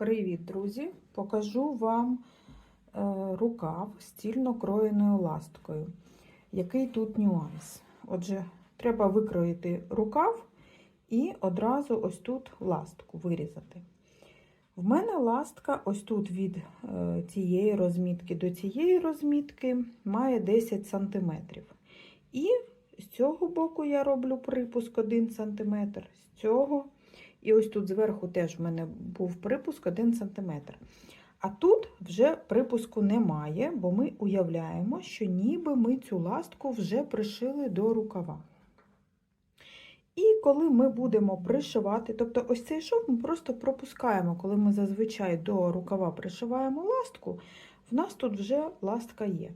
Привіт, друзі! Покажу вам е, рукав з цільно кроєною ласткою. Який тут нюанс? Отже, треба викроїти рукав і одразу ось тут ластку вирізати. В мене ластка ось тут від е, цієї розмітки до цієї розмітки має 10 см. І з цього боку я роблю припуск 1 см, з цього. І ось тут зверху теж в мене був припуск 1 см. А тут вже припуску немає, бо ми уявляємо, що ніби ми цю ластку вже пришили до рукава. І коли ми будемо пришивати, тобто ось цей шов ми просто пропускаємо, коли ми зазвичай до рукава пришиваємо ластку, в нас тут вже ластка є.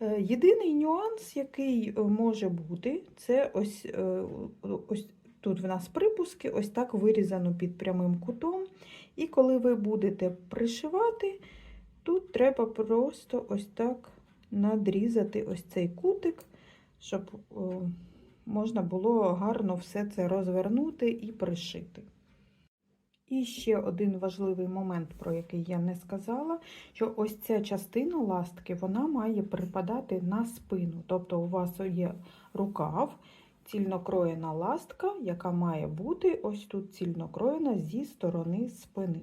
Е, Єдиний нюанс, який е, може бути, це ось, е, ось тут в нас припуски, ось так вирізано під прямим кутом. І коли ви будете пришивати, тут треба просто ось так надрізати ось цей кутик, щоб о, можна було гарно все це розвернути і пришити. І ще один важливий момент, про який я не сказала, що ось ця частина ластки вона має припадати на спину. Тобто у вас є рукав, цільнокроєна ластка, яка має бути ось тут цільнокроєна зі сторони спини.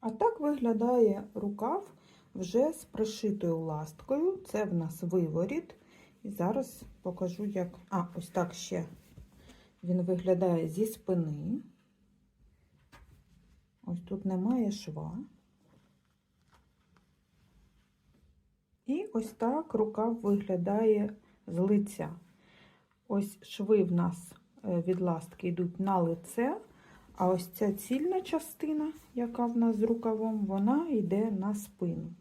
А так виглядає рукав вже з пришитою ласткою. Це в нас виворіт. І зараз покажу, як. А, ось так ще він виглядає зі спини. Ось тут немає шва. І ось так рукав виглядає з лиця. Ось шви в нас від ластки йдуть на лице, а ось ця цільна частина, яка в нас з рукавом, вона йде на спину.